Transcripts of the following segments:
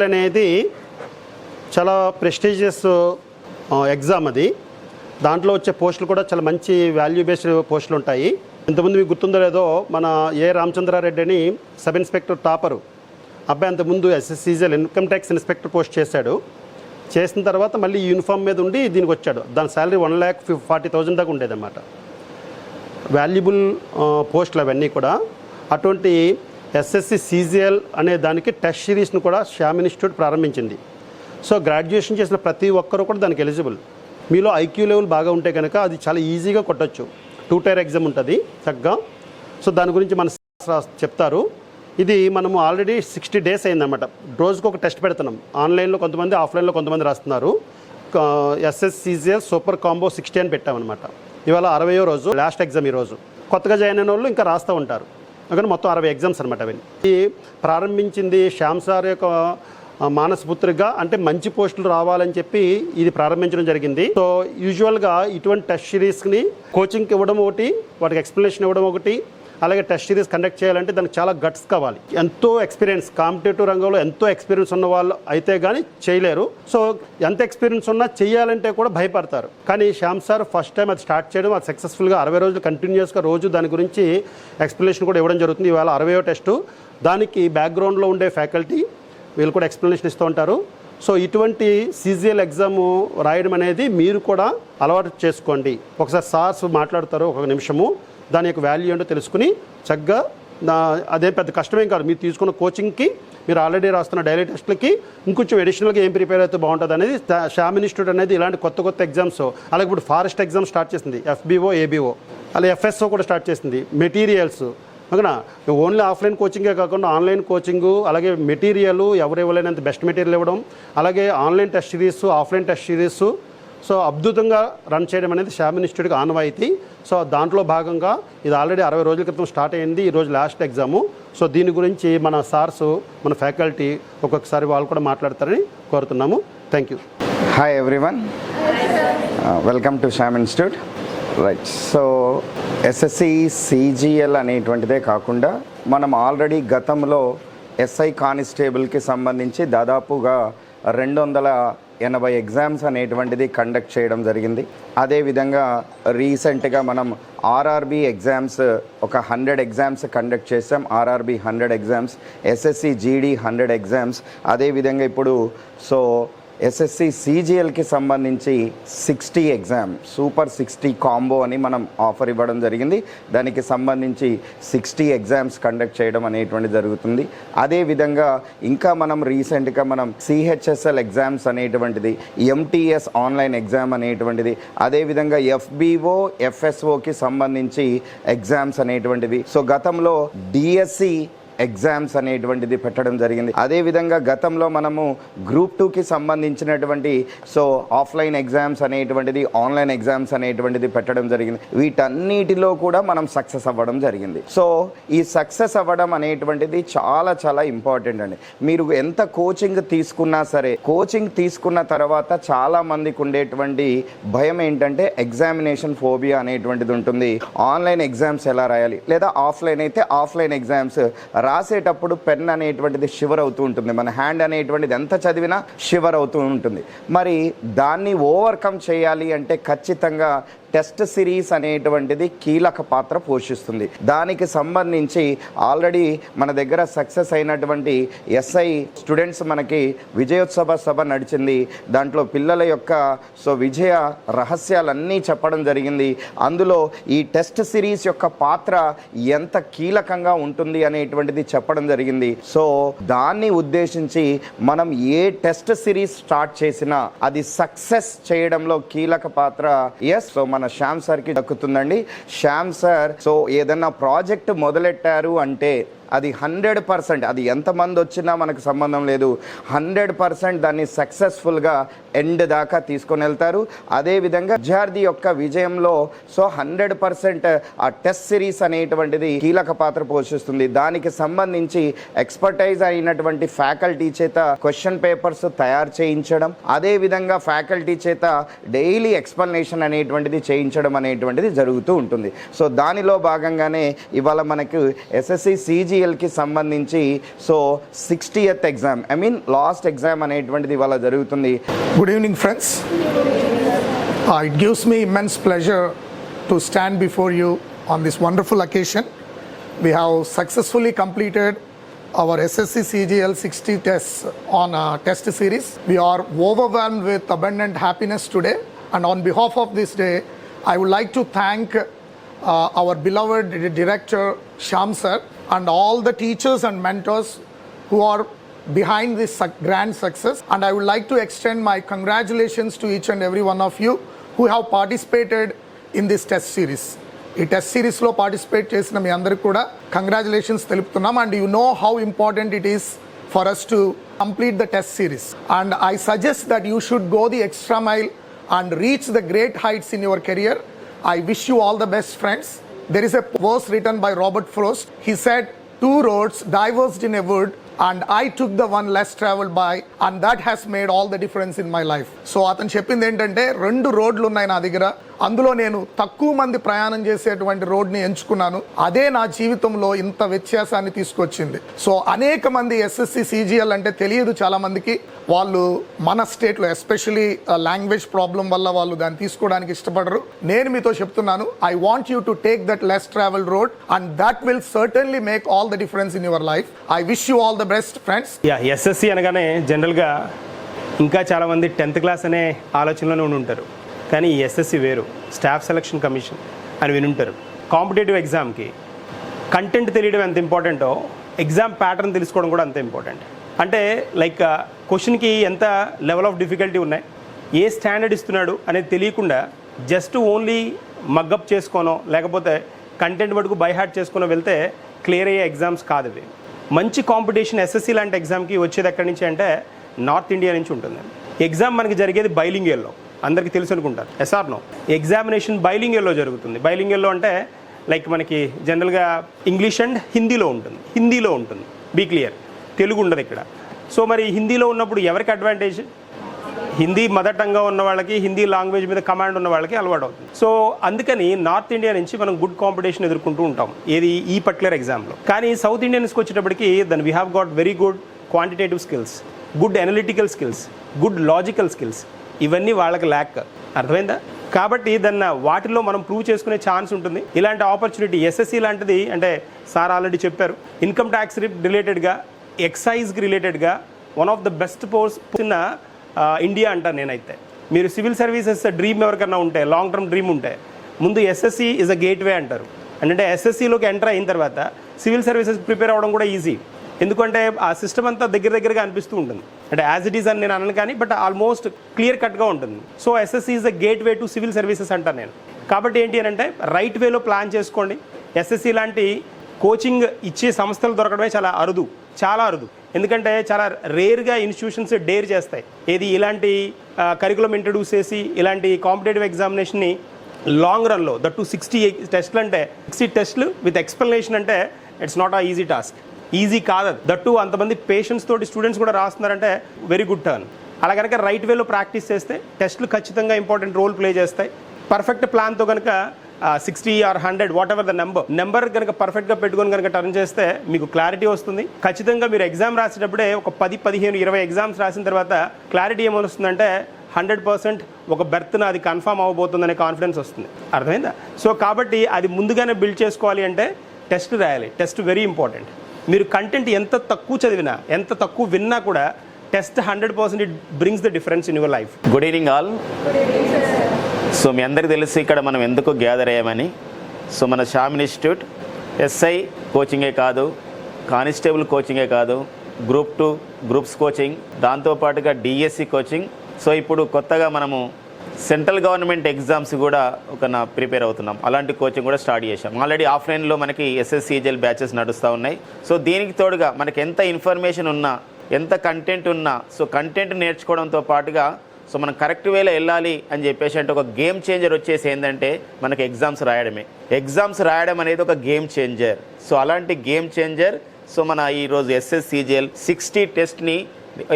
SSC అనేది చాలా prestigious exam అది. దాంట్లో వచ్చే పోస్టులు కూడా చాలా మంచి వాల్యూ బేస్డ్ పోస్టులు ఉంటాయి. ఇంతకుముందు మీకు గుర్తుందో లేదో మన ఏ రామచంద్రారెడ్డి అని సబ్ ఇన్స్పెక్టర్ టాపరు. అబ్బాయి అంతకుముందు SSC CGL income tax inspector post చేశాడు. చేసిన తర్వాత మళ్ళీ యూనిఫామ్ మీద ఉండి దీనికి వచ్చాడు. దాని salary one lakh forty thousand దాకా ఉండేదన్నమాట. వాల్యుబుల్ పోస్టులు అవన్నీ కూడా. అటువంటి ఎస్ఎస్సి సీజీఎల్ అనే దానికి టెస్ట్ సిరీస్ను కూడా శ్యామ్ ఇన్స్టిట్యూట్ ప్రారంభించింది. సో గ్రాడ్యుయేషన్ చేసిన ప్రతి ఒక్కరు కూడా దానికి ఎలిజిబుల్. మీలో ఐక్యూ లెవెల్ బాగా ఉంటే కనుక అది చాలా ఈజీగా కొట్టచ్చు. టూ టైర్ ఎగ్జామ్ ఉంటుంది చక్కగా. సో దాని గురించి మన రా- చెప్తారు. ఇది మనము ఆల్రెడీ సిక్స్టీ డేస్ అయిందన్నమాట. రోజుకు ఒక టెస్ట్ పెడుతున్నాం. ఆన్లైన్లో కొంతమంది ఆఫ్లైన్లో కొంతమంది రాస్తున్నారు. ఎస్ఎస్సీజీఎల్ సూపర్ కాంబో సిక్స్టీ అని పెట్టామన్నమాట. ఇవాళ అరవయో రోజు లాస్ట్ ఎగ్జామ్ ఈరోజు కొత్తగా జాయిన్ అయిన వాళ్ళు ఇంకా రాస్తూ ఉంటారు. అందుకని మొత్తం అరవై ఎగ్జామ్స్ అనమాట అవి. ఇది ప్రారంభించింది శ్యామ్ సార్ యొక్క మానసపుత్రిగా అంటే మంచి పోస్టులు రావాలని చెప్పి ఇది ప్రారంభించడం జరిగింది. సో యూజువల్గా ఇటువంటి టెస్ట్ సిరీస్ని కోచింగ్కి ఇవ్వడం ఒకటి వాటికి ఎక్స్ప్లెనేషన్ ఇవ్వడం ఒకటి అలాగే టెస్ట్ సిరీస్ కండక్ట్ చేయాలంటే దానికి చాలా గట్స్ కావాలి. ఎంతో ఎక్స్పీరియన్స్ కాంపిటేటివ్ రంగంలో ఎంతో ఎక్స్పీరియన్స్ ఉన్న వాళ్ళు అయితే కానీ చేయలేరు. సో ఎంత ఎక్స్పీరియన్స్ ఉన్నా చేయాలంటే కూడా భయపడతారు. కానీ శ్యామ్ సార్ ఫస్ట్ టైం అది స్టార్ట్ చేయడం అది సక్సెస్ఫుల్గా అరవై రోజులు కంటిన్యూస్గా రోజు దాని గురించి ఎక్స్ప్లెనేషన్ కూడా ఇవ్వడం జరుగుతుంది. ఇవాళ అరవయో టెస్టు. దానికి బ్యాక్గ్రౌండ్లో ఉండే ఫ్యాకల్టీ వీళ్ళు కూడా ఎక్స్ప్లెనేషన్ ఇస్తూ ఉంటారు. సో ఇటువంటి సీజీఎల్ ఎగ్జామ్ రాయడం అనేది మీరు కూడా అలవాటు చేసుకోండి. ఒకసారి సార్స్ మాట్లాడతారు ఒక నిమిషము. దాని యొక్క వాల్యూ ఏంటో తెలుసుకుని చక్కగా నా అదే పెద్ద కష్టమేం కాదు. మీరు తీసుకున్న కోచింగ్కి మీరు ఆల్రెడీ రాస్తున్న డైలీ టెస్ట్లకి ఇంకొంచెం అడిషనల్గా ఏం ప్రిపేర్ అయితే బాగుంటుంది అనేది శామ్ శ్యామ్ ఇన్స్టిట్యూట్ అనేది ఇలాంటి కొత్త కొత్త ఎగ్జామ్స్ అలాగే ఇప్పుడు ఫారెస్ట్ ఎగ్జామ్ స్టార్ట్ చేసింది F B O A B O అలాగే ఎఫ్ఎస్ఓ కూడా స్టార్ట్ చేసింది మెటీరియల్స్ ఓకేనా? ఓన్లీ ఆఫ్లైన్ కోచింగే కాకుండా ఆన్లైన్ కోచింగు అలాగే మెటీరియల్ ఎవరు ఇవ్వలేనంత బెస్ట్ మెటీరియల్ ఇవ్వడం అలాగే online test series offline test series so అద్భుతంగా రన్ చేయడం అనేది శ్యామ్ ఇన్స్టిట్యూట్కి ఆనవాయితీ. సో దాంట్లో భాగంగా ఇది ఆల్రెడీ అరవై రోజుల క్రితం స్టార్ట్ అయింది ఈ రోజు లాస్ట్ ఎగ్జాము. సో దీని గురించి మన సార్స్ మన ఫ్యాకల్టీ ఒక్కొక్కసారి వాళ్ళు కూడా మాట్లాడతారని కోరుతున్నాము. Thank you. Hi everyone welcome to Shyam institute right so SSC CGL అనేటువంటిదే కాకుండా మనం ఆల్రెడీ గతంలో ఎస్ఐ కానిస్టేబుల్కి సంబంధించి దాదాపుగా రెండు వందల ఎనభై ఎగ్జామ్స్ అనేటువంటిది కండక్ట్ చేయడం జరిగింది. అదేవిధంగా రీసెంట్గా మనం ఆర్ఆర్బి ఎగ్జామ్స్ ఒక హండ్రెడ్ ఎగ్జామ్స్ కండక్ట్ చేసాం RRB hundred exams SSC GD hundred exams. అదేవిధంగా ఇప్పుడు సో ఎస్ఎస్సి సిజిఎల్కి సంబంధించి sixty exam super sixty combo అని మనం ఆఫర్ ఇవ్వడం జరిగింది. దానికి సంబంధించి సిక్స్టీ ఎగ్జామ్స్ కండక్ట్ చేయడం అనేటువంటి జరుగుతుంది. అదేవిధంగా ఇంకా మనం రీసెంట్గా మనం సిహెచ్ఎస్ఎల్ ఎగ్జామ్స్ అనేటువంటిది ఎంటీఎస్ ఆన్లైన్ ఎగ్జామ్ అనేటువంటిది అదేవిధంగా ఎఫ్బిఓ ఎఫ్ఎస్ఓకి సంబంధించి ఎగ్జామ్స్ అనేటువంటివి. సో గతంలో డిఎస్సి ఎగ్జామ్స్ అనేటువంటిది పెట్టడం జరిగింది. అదేవిధంగా గతంలో మనము గ్రూప్ టూకి సంబంధించినటువంటి సో ఆఫ్లైన్ ఎగ్జామ్స్ అనేటువంటిది ఆన్లైన్ ఎగ్జామ్స్ అనేటువంటిది పెట్టడం జరిగింది. వీటన్నిటిలో కూడా మనం సక్సెస్ అవ్వడం జరిగింది. సో ఈ సక్సెస్ అవ్వడం అనేటువంటిది చాలా చాలా ఇంపార్టెంట్ అండి. మీరు ఎంత కోచింగ్ తీసుకున్నా సరే కోచింగ్ తీసుకున్న తర్వాత చాలా మందికి ఉండేటువంటి భయం ఏంటంటే ఎగ్జామినేషన్ ఫోబియా అనేటువంటిది ఉంటుంది. ఆన్లైన్ ఎగ్జామ్స్ ఎలా రాయాలి? లేదా ఆఫ్లైన్ అయితే ఆఫ్లైన్ ఎగ్జామ్స్ రాసేటప్పుడు పెన్ అనేటువంటిది షివర్ అవుతూ ఉంటుంది. మన హ్యాండ్ అనేటువంటిది ఎంత చదివినా షివర్ అవుతూ ఉంటుంది. మరి దాన్ని ఓవర్కమ్ చేయాలి అంటే ఖచ్చితంగా టెస్ట్ సిరీస్ అనేటువంటిది కీలక పాత్ర పోషిస్తుంది. దానికి సంబంధించి ఆల్రెడీ మన దగ్గర సక్సెస్ అయినటువంటి ఎస్ఐ స్టూడెంట్స్ మనకి విజయోత్సవ సభ నడిచింది. దాంట్లో పిల్లల యొక్క సో విజయ రహస్యాలన్నీ చెప్పడం జరిగింది. అందులో ఈ టెస్ట్ సిరీస్ యొక్క పాత్ర ఎంత కీలకంగా ఉంటుంది అనేటువంటిది చెప్పడం జరిగింది. సో దాన్ని ఉద్దేశించి మనం ఏ టెస్ట్ సిరీస్ స్టార్ట్ చేసినా అది సక్సెస్ చేయడంలో కీలక పాత్ర. ఎస్ సో మన మన శ్యామ్ సార్కి దక్కుతుందండి. శ్యామ్ సార్ సో ఏదన్నా ప్రాజెక్ట్ మొదలెట్టారు అంటే అది హండ్రెడ్ పర్సెంట్. అది ఎంతమంది వచ్చినా మనకు సంబంధం లేదు. హండ్రెడ్ పర్సెంట్ దాన్ని సక్సెస్ఫుల్గా ఎండ్ దాకా తీసుకొని వెళ్తారు. అదేవిధంగా విద్యార్థి యొక్క విజయంలో సో హండ్రెడ్ పర్సెంట్ ఆ టెస్ట్ సిరీస్ అనేటువంటిది కీలక పాత్ర పోషిస్తుంది. దానికి సంబంధించి ఎక్స్పర్టైజ్ అయినటువంటి ఫ్యాకల్టీ చేత క్వశ్చన్ పేపర్స్ తయారు చేయించడం అదే విధంగా ఫ్యాకల్టీ చేత డైలీ ఎక్స్ప్లెనేషన్ అనేటువంటిది చేయించడం అనేటువంటిది జరుగుతూ ఉంటుంది. సో దానిలో భాగంగానే ఇవాళ మనకు ఎస్ఎస్సి సిజీ సిజిఎల్కి సంబంధించి so sixtieth exam I mean last exam అనేటువంటిది ఇవాళ జరుగుతుంది Good evening, friends. Uh, it gives me immense pleasure to stand before you on this wonderful occasion. We have successfully completed our SSC CGL 60 tests on a test series. We are overwhelmed with abundant happiness today. And on behalf of this day, I would like to thank uh, our beloved director, Sham sir, and all the teachers and mentors who are behind this suc- grand success. And I would like to extend my congratulations to each and every one of you who have participated in this test series. ఈ test సిరీస్లో participate చేసిన మీ అందరికి కూడా congratulations తెలుపుతున్నాం and you know how important it is for us to complete the test series and I suggest that you should go the extra mile and reach the great heights in your career. I wish you all the best, friends. There is a verse written by Robert Frost. He said, Two roads diverged in a wood, and I took the one less traveled by, and that has made all the difference in my life. So అతను చెప్పింది ఏంటంటే రెండు రోడ్లు ఉన్నాయి నా దగ్గర అందులో నేను తక్కువ మంది ప్రయాణం చేసేటువంటి రోడ్ని ఎంచుకున్నాను. అదే నా జీవితంలో ఇంత వ్యత్యాసాన్ని తీసుకొచ్చింది. సో అనేక మంది ఎస్ఎస్సి సిజిఎల్ అంటే తెలియదు చాలా మందికి. వాళ్ళు మన స్టేట్లో ఎస్పెషలీ లాంగ్వేజ్ ప్రాబ్లం వల్ల వాళ్ళు దాన్ని తీసుకోవడానికి ఇష్టపడరు. నేను మీతో చెప్తున్నాను I want you to take that less travel road and that will certainly make all the difference in your life I wish you all the best friends yeah SSC అనగానే జనరల్గా ఇంకా చాలామంది టెన్త్ క్లాస్ అనే ఆలోచనలోనే ఉండి ఉంటారు. కానీ ఈ SSC వేరు. స్టాఫ్ సెలక్షన్ కమిషన్ అని వినుంటారు. కాంపిటేటివ్ ఎగ్జామ్కి కంటెంట్ తెలియడం ఎంత ఇంపార్టెంటో ఎగ్జామ్ ప్యాటర్న్ తెలుసుకోవడం కూడా అంత ఇంపార్టెంట్ అంటే లైక్ క్వశ్చన్కి uh, ఎంత లెవెల్ ఆఫ్ డిఫికల్టీ ఉన్నాయి ఏ స్టాండర్డ్ ఇస్తున్నాడు అనేది తెలియకుండా జస్ట్ ఓన్లీ మగ్గప్ చేసుకోనో లేకపోతే కంటెంట్ మటుకు బైహార్ట్ చేసుకునో వెళ్తే క్లియర్ అయ్యే ఎగ్జామ్స్ కాదు ఇవి. మంచి కాంపిటీషన్ ఎస్ఎస్సి లాంటి ఎగ్జామ్కి వచ్చేది ఎక్కడి నుంచి అంటే నార్త్ ఇండియా నుంచి ఉంటుంది. ఎగ్జామ్ మనకి జరిగేది బైలింగేల్లో అందరికీ తెలుసు అనుకుంటారు ఎస్ఆర్నో ఎగ్జామినేషన్ బైలింగేల్లో జరుగుతుంది. బైలింగేల్లో అంటే లైక్ మనకి జనరల్గా ఇంగ్లీష్ అండ్ హిందీలో ఉంటుంది. హిందీలో ఉంటుంది. బీ క్లియర్ తెలుగు ఉండదు ఇక్కడ. సో మరి హిందీలో ఉన్నప్పుడు ఎవరికి అడ్వాంటేజ్ హిందీ మదర్ టంగ్గా ఉన్న వాళ్ళకి హిందీ లాంగ్వేజ్ మీద కమాండ్ ఉన్న వాళ్ళకి అలవాటు అవుతుంది. సో అందుకని నార్త్ ఇండియా నుంచి మనం గుడ్ కాంపిటీషన్ ఎదుర్కొంటూ ఉంటాం. ఏది ఈ పర్టికులర్ ఎగ్జామ్లో కానీ సౌత్ ఇండియన్స్కి వచ్చేటప్పటికి then we have got very good quantitative skills good analytical skills good logical skills ఇవన్నీ వాళ్ళకి ల్యాక్ అర్థమైందా? కాబట్టి దాన్ని వాటిలో మనం ప్రూవ్ చేసుకునే ఛాన్స్ ఉంటుంది. ఇలాంటి ఆపర్చునిటీ ఎస్ఎస్సి లాంటిది అంటే సార్ ఆల్రెడీ చెప్పారు ఇన్కమ్ ట్యాక్స్ రిలేటెడ్గా ఎక్సైజ్కి రిలేటెడ్గా one of the best post చిన్న ఇండియా అంటాను నేనైతే. మీరు సివిల్ సర్వీసెస్ డ్రీమ్ ఎవరికైనా ఉంటే లాంగ్ టర్మ్ డ్రీమ్ ఉంటే ముందు ఎస్ఎస్సి ఇస్ అ గేట్వే అంటారు. అంటే ఎస్ఎస్సిలోకి ఎంటర్ అయిన తర్వాత సివిల్ సర్వీసెస్ ప్రిపేర్ అవ్వడం కూడా ఈజీ ఎందుకంటే ఆ సిస్టమ్ అంతా దగ్గర దగ్గరగా అనిపిస్తూ ఉంటుంది. అంటే యాజ్ ఇట్ ఈస్ అని నేను అనను కానీ బట్ ఆల్మోస్ట్ క్లియర్ కట్గా ఉంటుంది. So SSC is the gateway to civil services అంటాను నేను. కాబట్టి ఏంటి అని అంటే రైట్ వేలో ప్లాన్ చేసుకోండి. ఎస్ఎస్సి లాంటి కోచింగ్ ఇచ్చే సంస్థలు దొరకడమే చాలా అరుదు. చాలా అరుదు. ఎందుకంటే చాలా రేర్గా ఇన్స్టిట్యూషన్స్ డేర్ చేస్తాయి. ఏది ఇలాంటి కరికులం ఇంట్రడ్యూస్ చేసి ఇలాంటి కాంపిటేటివ్ ఎగ్జామినేషన్ని లాంగ్ రన్లో దట్ టు సిక్స్టీ టెస్ట్లు అంటే సిక్స్టీ టెస్ట్లు విత్ ఎక్స్ప్లెనేషన్ అంటే it's not a easy task easy కాదు దట్టు అంతమంది పేషెంట్స్ తోటి స్టూడెంట్స్ కూడా రాస్తున్నారంటే వెరీ గుడ్ టర్న్ అలా కనుక రైట్ వేలో ప్రాక్టీస్ చేస్తే టెస్ట్లు ఖచ్చితంగా ఇంపార్టెంట్ రోల్ ప్లే చేస్తాయి. పర్ఫెక్ట్ ప్లాన్తో కనుక sixty or hundred whatever the number number కనుక పర్ఫెక్ట్గా పెట్టుకొని కనుక టర్న్ చేస్తే మీకు క్లారిటీ వస్తుంది. ఖచ్చితంగా మీరు ఎగ్జామ్ రాసేటప్పుడే ఒక పది పదిహేను ఇరవై ఎగ్జామ్స్ రాసిన తర్వాత క్లారిటీ ఏమొస్తుందంటే హండ్రెడ్ పర్సెంట్ ఒక బెర్త్ నాది కన్ఫర్మ్ అవ్వబోతుందనే కాన్ఫిడెన్స్ వస్తుంది. అర్థమైందా? సో కాబట్టి అది ముందుగానే బిల్డ్ చేసుకోవాలి అంటే టెస్ట్ రాయాలి. టెస్ట్ వెరీ ఇంపార్టెంట్ మీరు కంటెంట్ ఎంత తక్కువ చదివినా ఎంత తక్కువ విన్నా కూడా test hundred percent it brings the difference in your life good evening all so మీ అందరికీ తెలిసి ఇక్కడ మనం ఎందుకు గ్యాదర్ అయ్యామని. సో మన షామ్ ఇన్స్టిట్యూట్ ఎస్ఐ కోచింగే కాదు కానిస్టేబుల్ కోచింగే కాదు గ్రూప్ టూ గ్రూప్స్ కోచింగ్ దాంతోపాటుగా డిఎస్సి కోచింగ్ సో ఇప్పుడు కొత్తగా మనము సెంట్రల్ గవర్నమెంట్ ఎగ్జామ్స్ కూడా ఒక నా ప్రిపేర్ అవుతున్నాం. అలాంటి కోచింగ్ కూడా స్టార్ట్ చేశాం. ఆల్రెడీ ఆఫ్లైన్లో మనకి ఎస్ఎస్సిజిఎల్ బ్యాచెస్ నడుస్తూ ఉన్నాయి. సో దీనికి తోడుగా మనకి ఎంత ఇన్ఫర్మేషన్ ఉన్నా ఎంత కంటెంట్ ఉన్నా సో కంటెంట్ నేర్చుకోవడంతో పాటుగా సో మనం కరెక్ట్ వేలో వెళ్ళాలి అని చెప్పేసి అంటే ఒక గేమ్ చేంజర్ వచ్చేసి ఏంటంటే మనకి ఎగ్జామ్స్ రాయడమే. ఎగ్జామ్స్ రాయడం అనేది ఒక గేమ్ చేంజర్. సో అలాంటి గేమ్ చేంజర్ సో మన ఈరోజు ఎస్ఎస్సీజీఎల్ సిక్స్టీ టెస్ట్ని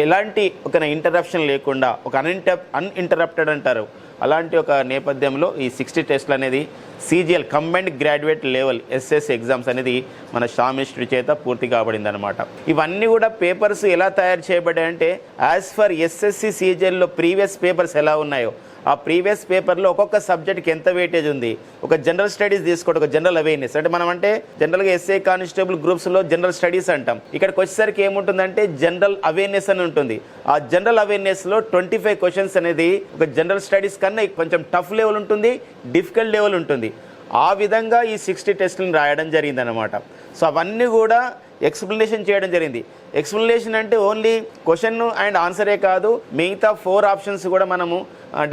ఎలాంటి ఒక ఇంటరప్షన్ లేకుండా ఒక అన్ఇంటర్ అన్ఇంటరప్టెడ్ అంటారు. అలాంటి ఒక నేపథ్యంలో ఈ సిక్స్టీ టెస్ట్లు అనేది CGL combined graduate level SS exams అనేది మన షామిస్ట్రీ చేత పూర్తి కాబడింది అనమాట ఇవన్నీ కూడా పేపర్స్ ఎలా తయారు చేయబడ్డాయంటే యాజ్ ఫర్ ఎస్ఎస్సి సీజీఎల్లో ప్రీవియస్ పేపర్స్ ఎలా ఉన్నాయో ఆ ప్రీవియస్ పేపర్లో ఒక్కొక్క సబ్జెక్ట్కి ఎంత వెయిటేజ్ ఉంది ఒక జనరల్ స్టడీస్ తీసుకోండి ఒక జనరల్ అవేర్నెస్ అంటే మనం అంటే జనరల్గా ఎస్ఏ కానిస్టేబుల్ గ్రూప్స్లో జనరల్ స్టడీస్ అంటాం. ఇక్కడికి వచ్చేసరికి ఏముంటుందంటే జనరల్ అవేర్నెస్ అని ఉంటుంది. ఆ జనరల్ అవేర్నెస్లో ట్వంటీ ఫైవ్ క్వశ్చన్స్ అనేది ఒక జనరల్ స్టడీస్ కన్నా కొంచెం టఫ్ లెవెల్ ఉంటుంది డిఫికల్ట్ లెవెల్ ఉంటుంది. ఆ విధంగా ఈ సిక్స్టీ టెస్టులను రాయడం జరిగిందనమాట సో అవన్నీ కూడా ఎక్స్ప్లెనేషన్ చేయడం జరిగింది. ఎక్స్ప్లెనేషన్ అంటే ఓన్లీ క్వశ్చన్ అండ్ ఆన్సరే కాదు మిగతా ఫోర్ ఆప్షన్స్ కూడా మనము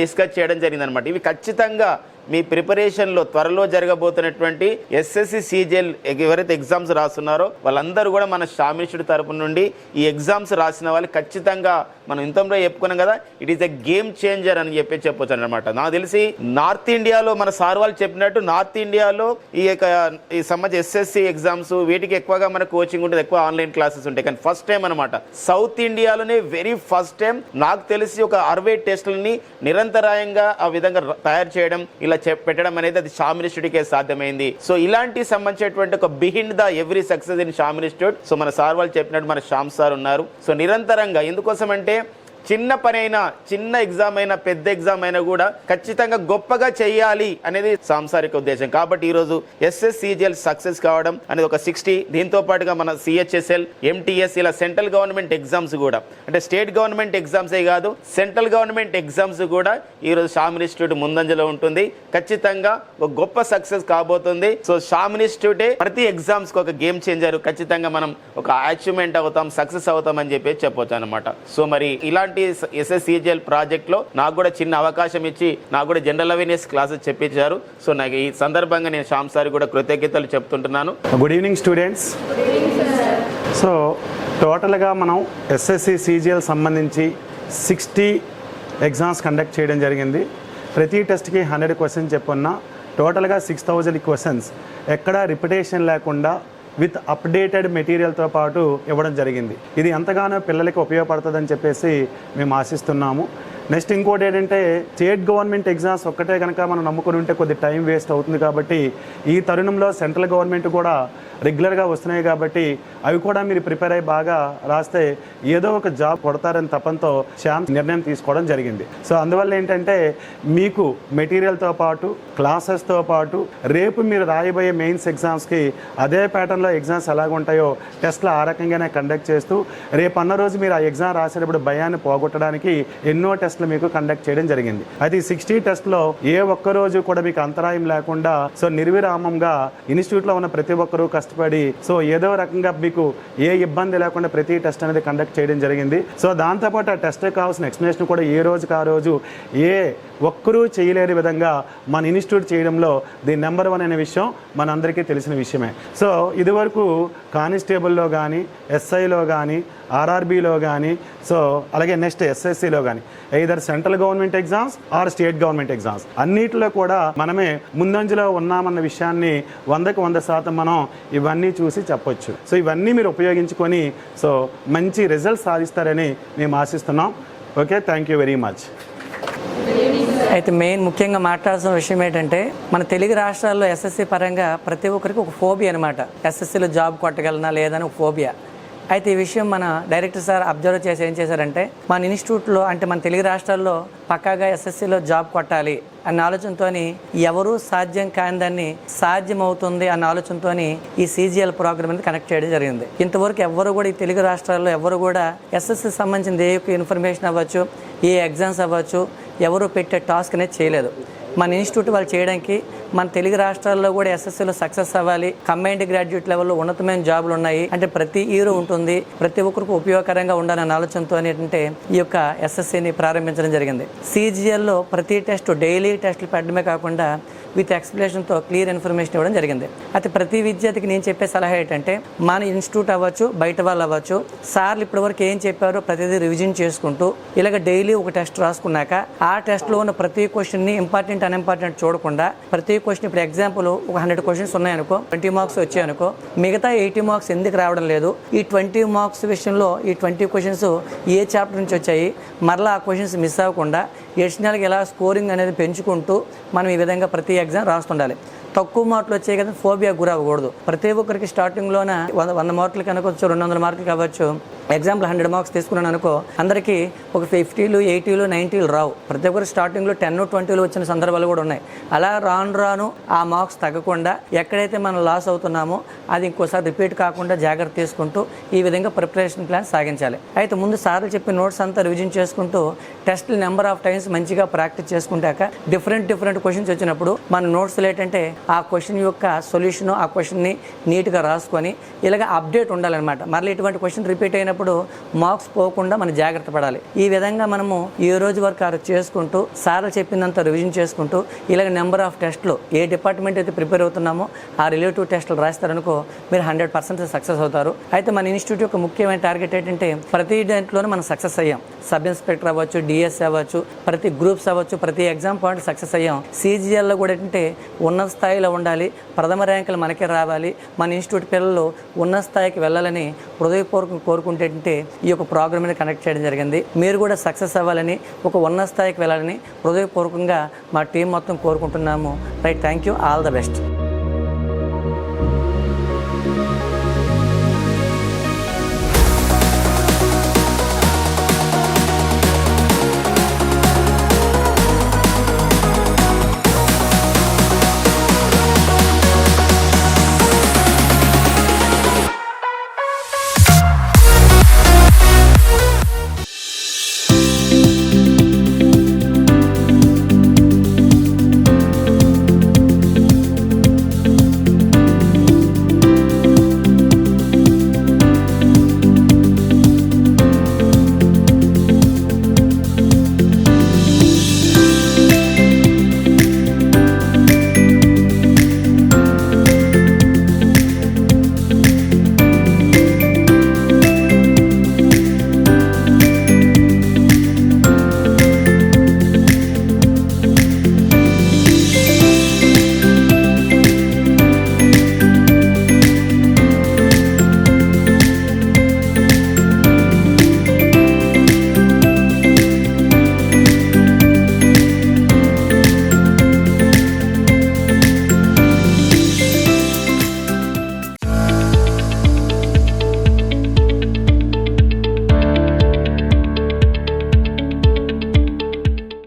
డిస్కస్ చేయడం జరిగిందనమాట ఇవి ఖచ్చితంగా మీ ప్రిపరేషన్లో త్వరలో జరగబోతున్నటువంటి S S C C G L ఎవరైతే ఎగ్జామ్స్ రాస్తున్నారో వాళ్ళందరూ కూడా మన షామిషుడి తరపు నుండి ఈ ఎగ్జామ్స్ రాసిన వాళ్ళు ఖచ్చితంగా మనం ఇంతంలో చెప్పుకున్నాం కదా it is a game changer అని చెప్పి చెప్పొచ్చు అనమాట నాకు తెలిసి నార్త్ ఇండియాలో మన సార్ వాళ్ళు చెప్పినట్టు నార్త్ ఇండియాలో ఈ యొక్క ఈ సంబంధించి ఎస్ఎస్సి ఎగ్జామ్స్ వీటికి ఎక్కువగా మన కోచింగ్ ఉంటుంది ఎక్కువ ఆన్లైన్ క్లాసెస్ ఉంటాయి. కానీ ఫస్ట్ టైం అనమాట సౌత్ ఇండియాలోనే వెరీ ఫస్ట్ టైం నాకు తెలిసి ఒక అరవై టెస్టులని నిరంతరాయంగా ఆ విధంగా తయారు చేయడం ఇలా ఇలా పెట్టడం అనేది అది షామినిస్టుడికే సాధ్యమైంది. సో ఇలాంటి సంబంధించినటువంటి ఒక behind the every success in షామినిస్టుడ్ so మన సార్ వాళ్ళు చెప్పినట్టు మన శ్యామ్ సార్ ఉన్నారు. సో నిరంతరంగా ఎందుకోసం అంటే చిన్న పని అయినా చిన్న ఎగ్జామ్ అయినా పెద్ద ఎగ్జామ్ అయినా కూడా ఖచ్చితంగా గొప్పగా చేయాలి అనేది సాంసారిక ఉద్దేశం. కాబట్టి ఈరోజు ఎస్ఎస్సిజిఎల్ సక్సెస్ కావడం అనేది ఒక సిక్స్టీ దీంతో పాటుగా మన సిహెచ్ఎస్ఎల్ ఎంటీఎస్ ఇలా సెంట్రల్ గవర్నమెంట్ ఎగ్జామ్స్ కూడా. అంటే స్టేట్ గవర్నమెంట్ ఎగ్జామ్సే కాదు సెంట్రల్ గవర్నమెంట్ ఎగ్జామ్స్ కూడా ఈరోజు షామ్ ఇన్స్టిట్యూట్ ముందంజలో ఉంటుంది. ఖచ్చితంగా ఒక గొప్ప సక్సెస్ కాబోతుంది. సో షామిల్ ఇన్స్టిట్యూటే ప్రతి ఎగ్జామ్స్కి ఒక గేమ్ చేంజర్. ఖచ్చితంగా మనం ఒక అచీవ్మెంట్ అవుతాం సక్సెస్ అవుతాం అని చెప్పి చెప్పొచ్చు అనమాట సో మరి ఇలాంటి ఎస్ఎస్సిజిఎల్ ప్రాజెక్ట్లో నాకు కూడా చిన్న అవకాశం ఇచ్చి నాకు కూడా జనరల్ అవేర్నెస్ క్లాసెస్ చెప్పించారు సో నాకు ఈ సందర్భంగా నేను శ్యామ్ సార్ కూడా కృతజ్ఞతలు చెప్తుంటున్నాను. గుడ్ ఈవినింగ్ స్టూడెంట్స్ సో టోటల్గా మనం ఎస్ఎస్సి సీజీఎల్ సంబంధించి సిక్స్టీ ఎగ్జామ్స్ కండక్ట్ చేయడం జరిగింది. ప్రతి టెస్ట్కి హండ్రెడ్ క్వశ్చన్స్ చెప్పున్న టోటల్గా సిక్స్ థౌజండ్ క్వశ్చన్స్ ఎక్కడా రిపిటేషన్ లేకుండా విత్ అప్డేటెడ్ మెటీరియల్తో పాటు ఇవ్వడం జరిగింది. ఇది ఎంతగానో పిల్లలకి ఉపయోగపడుతుందని చెప్పేసి మేము ఆశిస్తున్నాము. నెక్స్ట్ ఇంకోటి ఏంటంటే స్టేట్ గవర్నమెంట్ ఎగ్జామ్స్ ఒక్కటే కనుక మనం నమ్ముకుని ఉంటే కొద్ది టైం వేస్ట్ అవుతుంది కాబట్టి ఈ తరుణంలో సెంట్రల్ గవర్నమెంట్ కూడా రెగ్యులర్గా వస్తున్నాయి కాబట్టి అవి కూడా మీరు ప్రిపేర్ అయ్యి బాగా రాస్తే ఏదో ఒక జాబ్ కొడతారని తపంతో శ్యామ్ నిర్ణయం తీసుకోవడం జరిగింది. సో అందువల్ల ఏంటంటే మీకు మెటీరియల్తో పాటు క్లాసెస్తో పాటు రేపు మీరు రాయబోయే మెయిన్స్ ఎగ్జామ్స్కి అదే ప్యాటర్న్లో ఎగ్జామ్స్ ఎలాగుంటాయో టెస్ట్లు ఆ రకంగానే కండక్ట్ చేస్తూ రేపు అన్న రోజు మీరు ఆ ఎగ్జామ్ రాసేటప్పుడు భయాన్ని పోగొట్టడానికి ఎన్నో టెస్ట్ టెస్ట్లు మీకు కండక్ట్ చేయడం జరిగింది. అది సిక్స్టీ టెస్ట్లో ఏ ఒక్క రోజు కూడా మీకు అంతరాయం లేకుండా సో నిర్విరామంగా ఇన్స్టిట్యూట్లో ఉన్న ప్రతి ఒక్కరూ కష్టపడి సో ఏదో రకంగా మీకు ఏ ఇబ్బంది లేకుండా ప్రతి టెస్ట్ అనేది కండక్ట్ చేయడం జరిగింది. సో దాంతోపాటు ఆ టెస్ట్ కావాల్సిన ఎక్స్ప్లెనేషన్ కూడా ఏ రోజుకి ఆ రోజు ఏ ఒక్కరూ చేయలేని విధంగా మన ఇన్స్టిట్యూట్ చేయడంలో ది నెంబర్ వన్ అనే విషయం మనందరికీ తెలిసిన విషయమే. సో ఇదివరకు కానిస్టేబుల్లో కానీ ఎస్ఐలో కానీ ఆర్ఆర్బీలో కానీ సో అలాగే నెక్స్ట్ ఎస్ఎస్సిలో కానీ either central government exams or state government exams అన్నిటిలో కూడా మనమే ముందంజలో ఉన్నామన్న విషయాన్ని వందకు వంద శాతం మనం ఇవన్నీ చూసి చెప్పొచ్చు. సో ఇవన్నీ మీరు ఉపయోగించుకొని సో మంచి రిజల్ట్ సాధిస్తారని మేము ఆశిస్తున్నాం. Okay thank you very much అయితే మెయిన్ ముఖ్యంగా మాట్లాడాల్సిన విషయం ఏంటంటే మన తెలుగు రాష్ట్రాల్లో ఎస్ఎస్సి పరంగా ప్రతి ఒక్కరికి ఒక ఫోబియా అనమాట ఎస్ఎస్సిలో జాబ్ కొట్టగలనా లేదని ఒక ఫోబియా అయితే ఈ విషయం మన డైరెక్టర్ సార్ అబ్జర్వ్ చేసి ఏం చేశారంటే మన ఇన్స్టిట్యూట్లో అంటే మన తెలుగు రాష్ట్రాల్లో పక్కాగా ఎస్ఎస్సీలో జాబ్ కొట్టాలి అన్న ఆలోచనతో ఎవరు సాధ్యం కాని దాన్ని సాధ్యమవుతుంది అన్న ఆలోచనతో ఈ సీజీఎల్ ప్రోగ్రామ్ అనేది కనెక్ట్ చేయడం జరిగింది. ఇంతవరకు ఎవరు కూడా ఈ తెలుగు రాష్ట్రాల్లో ఎవరు కూడా ఎస్ఎస్సి సంబంధించిన ఏ యొక్క ఇన్ఫర్మేషన్ అవ్వచ్చు ఏ ఎగ్జామ్స్ అవ్వచ్చు ఎవరు పెట్టే టాస్క్ అనేది చేయలేదు. మన ఇన్స్టిట్యూట్ వాళ్ళు చేయడానికి మన తెలుగు రాష్ట్రాల్లో కూడా ఎస్ఎస్సీలో సక్సెస్ అవ్వాలి. కంబైన్డ్ గ్రాడ్యుయేట్ లెవెల్లో ఉన్నతమైన జాబులు ఉన్నాయి. అంటే ప్రతి ఇయర్ ఉంటుంది. ప్రతి ఒక్కరికి ఉపయోగకరంగా ఉండాలనే ఆలోచనతో ఏంటంటే ఈ యొక్క ఎస్ఎస్సీని ప్రారంభించడం జరిగింది. సిజిఎల్లో ప్రతి టెస్ట్ డైలీ టెస్టులు పెట్టడమే కాకుండా విత్ ఎక్స్ప్లెనేషన్తో క్లియర్ ఇన్ఫర్మేషన్ ఇవ్వడం జరిగింది. అయితే ప్రతి విద్యార్థికి నేను చెప్పే సలహా ఏంటంటే మన ఇన్స్టిట్యూట్ అవ్వచ్చు బయట వాళ్ళు అవ్వచ్చు సార్లు ఇప్పటివరకు ఏం చెప్పారో ప్రతిదీ రివిజన్ చేసుకుంటూ ఇలాగ డైలీ ఒక టెస్ట్ రాసుకున్నాక ఆ టెస్ట్లో ఉన్న ప్రతి క్వశ్చన్ని ఇంపార్టెంట్ అన్ఇంపార్టెంట్ చూడకుండా ప్రతి క్వశ్చన్ ఇప్పుడు ఎగ్జాంపుల్ ఒక హండ్రెడ్ క్వశ్చన్స్ ఉన్నాయనుకో ట్వంటీ మార్క్స్ వచ్చాయనుకో మిగతా ఎయిటీ మార్క్స్ ఎందుకు రావడం లేదు? ఈ ట్వంటీ మార్క్స్ విషయంలో ఈ ట్వంటీ క్వశ్చన్స్ ఏ చాప్టర్ నుంచి వచ్చాయి? మరలా ఆ క్వశ్చన్స్ మిస్ అవ్వకుండా ఎడిషనల్గా ఎలా స్కోరింగ్ అనేది పెంచుకుంటూ మనం ఈ విధంగా ప్రతి ఎగ్జామ్ రాస్తుండాలి. తక్కువ మార్కులు వచ్చాయి కదా ఫోబియా గురవ్వకూడదు. ప్రతి ఒక్కరికి స్టార్టింగ్లోనే వంద వంద మార్కులు కనుకోవచ్చు రెండు వందల మార్కులు కావచ్చు ఎగ్జాంపుల్ హండ్రెడ్ మార్క్స్ తీసుకున్నాను అనుకో అందరికీ ఒక ఫిఫ్టీలు ఎయిటీలు నైంటీలు రావు. ప్రతి ఒక్కరు స్టార్టింగ్లో టెన్ ట్వంటీలు వచ్చిన సందర్భాలు కూడా ఉన్నాయి. అలా రాను రాను ఆ మార్క్స్ తగ్గకుండా ఎక్కడైతే మనం లాస్ అవుతున్నామో అది ఇంకోసారి రిపీట్ కాకుండా జాగ్రత్త తీసుకుంటూ ఈ విధంగా ప్రిపరేషన్ ప్లాన్ సాగించాలి. అయితే ముందు సార్లు చెప్పిన నోట్స్ అంతా రివిజన్ చేసుకుంటూ టెస్ట్ నెంబర్ ఆఫ్ టైమ్స్ మంచిగా ప్రాక్టీస్ చేసుకుంటాక డిఫరెంట్ డిఫరెంట్ క్వశ్చన్స్ వచ్చినప్పుడు మన నోట్స్ ఏంటంటే ఆ క్వశ్చన్ యొక్క సొల్యూషన్ ఆ క్వశ్చన్ని నీట్గా రాసుకొని ఇలాగ అప్డేట్ ఉండాలన్నమాట. మళ్ళీ ఇటువంటి క్వశ్చన్ రిపీట్ అయినప్పుడు మార్క్స్ పోకుండా మనం జాగ్రత్త పడాలి. ఈ విధంగా మనము ఏ రోజు వరకు ఆ చేసుకుంటూ సార్లు చెప్పినంత రివిజన్ చేసుకుంటూ ఇలాగ నెంబర్ ఆఫ్ టెస్ట్లు ఏ డిపార్ట్మెంట్ అయితే ప్రిపేర్ అవుతున్నామో ఆ రిలేటివ్ టెస్టులు రాస్తారనుకో మీరు హండ్రెడ్ పర్సెంట్ సక్సెస్ అవుతారు. అయితే మన ఇన్స్టిట్యూట్ యొక్క ముఖ్యమైన టార్గెట్ ఏంటంటే ప్రతి దాంట్లోనూ మనం సక్సెస్ అయ్యాం. సబ్ ఇన్స్పెక్టర్ అవ్వచ్చు డిఎస్ అవ్వచ్చు ప్రతి గ్రూప్స్ అవ్వచ్చు ప్రతి ఎగ్జామ్ పాయింట్ సక్సెస్ అయ్యాం. సీజీఎల్లో కూడా ఏంటంటే ఉన్నత స్థాయిలో ఉండాలి ప్రథమ ర్యాంకులు మనకే రావాలి. మన ఇన్స్టిట్యూట్ పిల్లలు ఉన్నత స్థాయికి వెళ్ళాలని హృదయపూర్వకం కోరుకుంటే ఏంటంటే ఈ యొక్క ప్రోగ్రామ్ని కనెక్ట్ చేయడం జరిగింది. మీరు కూడా సక్సెస్ అవ్వాలని ఒక ఉన్నత స్థాయికి వెళ్ళాలని హృదయపూర్వకంగా మా టీం మొత్తం కోరుకుంటున్నాము. Right thank you all the best